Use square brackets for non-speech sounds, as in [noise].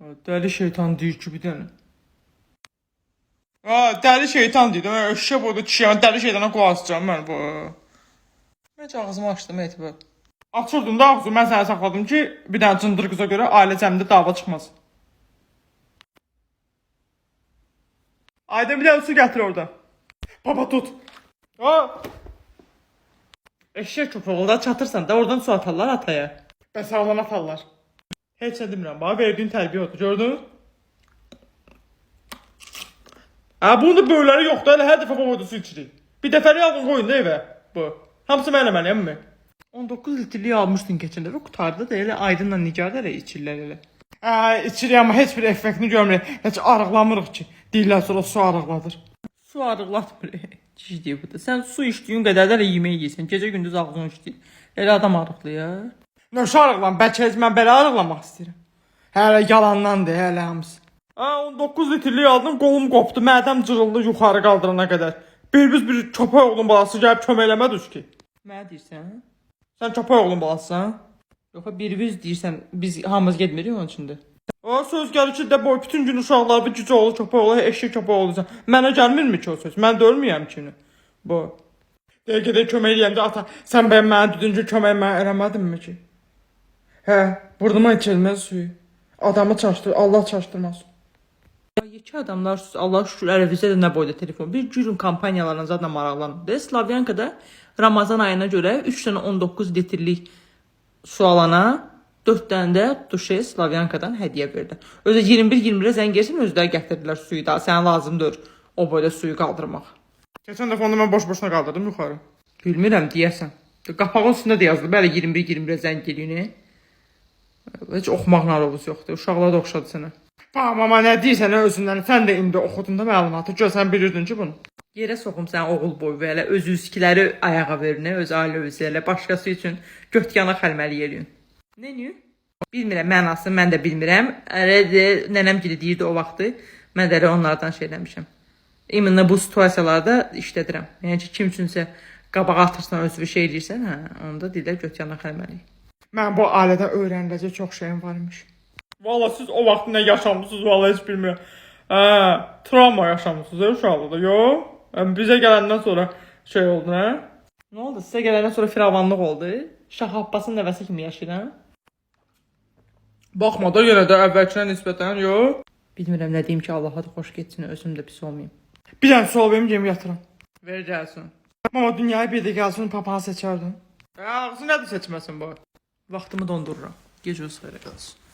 Dəli şeytan deyir ki bir dənə. Ha, dəli şeytan deyir. Mən eşşə boyda kişiyəm. Dəli şeytana qulaq asacağam mən bu. Necə ağzımı açdım etibar. Açırdım da ağzımı mən sənə saxladım ki, bir dənə cındır qıza görə ailə cəmdə dava çıxmaz. Aydın bir dənə su gətir orada. Baba tut. Ha. Eşek köpək olda çatırsan da oradan su atarlar ataya. Bəs sağlam atarlar. Heç nə demirəm. Bana verdiyin tərbiyə odur. Gördün? Ha bunun da böylələri yoxdur. Elə hər dəfə babada su içirik. Bir dəfəlik alın qoyun da evə. Bu. Hamısı mən eləməliyəm mi? 19 litrlik almışdın keçən dəfə qutardı da elə aydınla nigar da elə içirlər elə. Hə, içirik amma heç bir effektini görmürük. Heç arıqlamırıq ki. Deyirlər sonra su arıqladır. Su arıqlatmır. [laughs] Ciddi bu da. Sən su içdiyin qədər də elə yemək yeyirsən. Gecə gündüz ağzın işləyir. Elə adam arıqlayır. Nə şu arıqlan? Bəlkə heç mən belə arıqlamaq istəyirəm. Hələ yalandandır, hələ hamısı. Ha 19 litrlik aldım, qolum qopdu, mədəm cırıldı yuxarı qaldırana qədər. Bir biz bir köpək oğlun balası gəlib kömək eləmədi ki. Mənə deyirsən? Sən köpək oğlun balasısan? Yoxsa bir biz deyirsən, biz hamımız getmirik onun içində. O söz gəlir ki, də boy bütün gün uşaqlar bir cücə oğlu köpək oğlu, eşək köpək oğlu. Mənə gəlmirmi ki o söz? Mən dölməyəm ki. Bu. Dəqiqədə kömək eləyəndə ata, sən bəyəm mənə dedin ki, kömək mənə eləmədinmi ki? Hə, burnuma içilməz suyu. Adamı çaşdır, Allah çaşdırmaz. İki adamlar Allah şükür Ərəbizdə də nə boyda telefon. Bir gülün kampaniyalarına zadla maraqlandı. Slavyankada Ramazan ayına görə 3 dənə 19 litrlik su alana 4 dənə də duşe Slavyankadan hədiyyə verdi. Özü 21-21-ə zəng gəlsin özləri gətirdilər suyu da. Sənə lazımdır o boyda suyu qaldırmaq. Keçən dəfə onu mən boş-boşuna qaldırdım yuxarı. Bilmirəm deyəsən. Qapağın üstündə də yazılıb bəli 21-21-ə zəng gəliyini. Heç oxumaq narovuz yoxdur. Uşaqlar da oxşadı sənə. Tamam amma nə deyirsən özündən? Sən də indi oxudun da məlumatı. Gör sən bilirdin ki bunu. Yerə soxum sən oğul boyu və elə öz üskiləri ayağa verinə, öz ailə özü elə başqası üçün götkana xəlməli yerin. Nə niyə? Bilmirəm mənasını mən də bilmirəm. Elə də nənəm gili deyirdi o vaxtı. Mən də elə onlardan şey eləmişəm. İmенно bu situasiyalarda işlədirəm. Yəni ki, kim üçünsə qabağa atırsan, özü bir şey eləyirsən, hə, onda deyirlər götkana xəlməli. Mən bu ailədə öyrəniləcək çox şeyim varmış. Valla siz o vaxt nə yaşamısınız valla heç bilmirəm. Hə, travma yaşamısınız ya uşaqlıqda. Yox. Bizə gələndən sonra şey oldu, hə? Nə oldu? Sizə gələndən sonra firavanlıq oldu. Şah Abbasın nəvəsi kimi yaşayıram. Baxma da yenə də əvvəlkinə nisbətən, yox. Bilmirəm nə deyim ki, Allaha da xoş getsin, özüm də pis olmayım. Bir dənə sual verim, yem yatıram. Ver gəlsin. Amma dünyaya bir də gəlsin, papağanı seçərdim. Ağzı nədir seçməsin bu? Vaxtımı dondururam. Gecə xeyrə qalsın.